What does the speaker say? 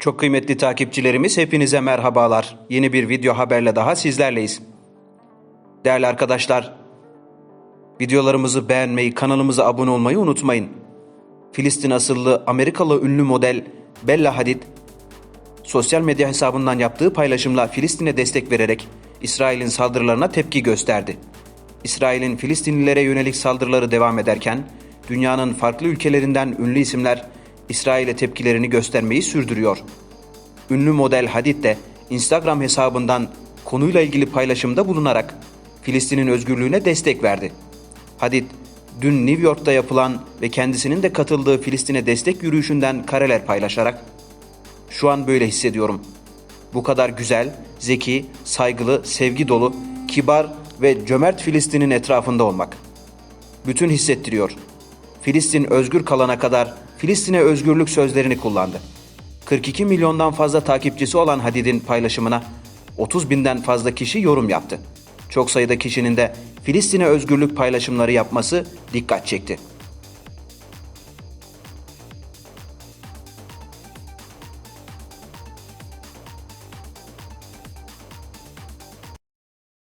Çok kıymetli takipçilerimiz hepinize merhabalar. Yeni bir video haberle daha sizlerleyiz. Değerli arkadaşlar, videolarımızı beğenmeyi, kanalımıza abone olmayı unutmayın. Filistin asıllı Amerikalı ünlü model Bella Hadid, sosyal medya hesabından yaptığı paylaşımla Filistin'e destek vererek İsrail'in saldırılarına tepki gösterdi. İsrail'in Filistinlilere yönelik saldırıları devam ederken, dünyanın farklı ülkelerinden ünlü isimler İsrail'e tepkilerini göstermeyi sürdürüyor. Ünlü model Hadid de Instagram hesabından konuyla ilgili paylaşımda bulunarak Filistin'in özgürlüğüne destek verdi. Hadid, dün New York'ta yapılan ve kendisinin de katıldığı Filistin'e destek yürüyüşünden kareler paylaşarak şu an böyle hissediyorum. Bu kadar güzel, zeki, saygılı, sevgi dolu, kibar ve cömert Filistin'in etrafında olmak. Bütün hissettiriyor. Filistin özgür kalana kadar Filistin'e özgürlük sözlerini kullandı. 42 milyondan fazla takipçisi olan Hadid'in paylaşımına 30 binden fazla kişi yorum yaptı. Çok sayıda kişinin de Filistin'e özgürlük paylaşımları yapması dikkat çekti.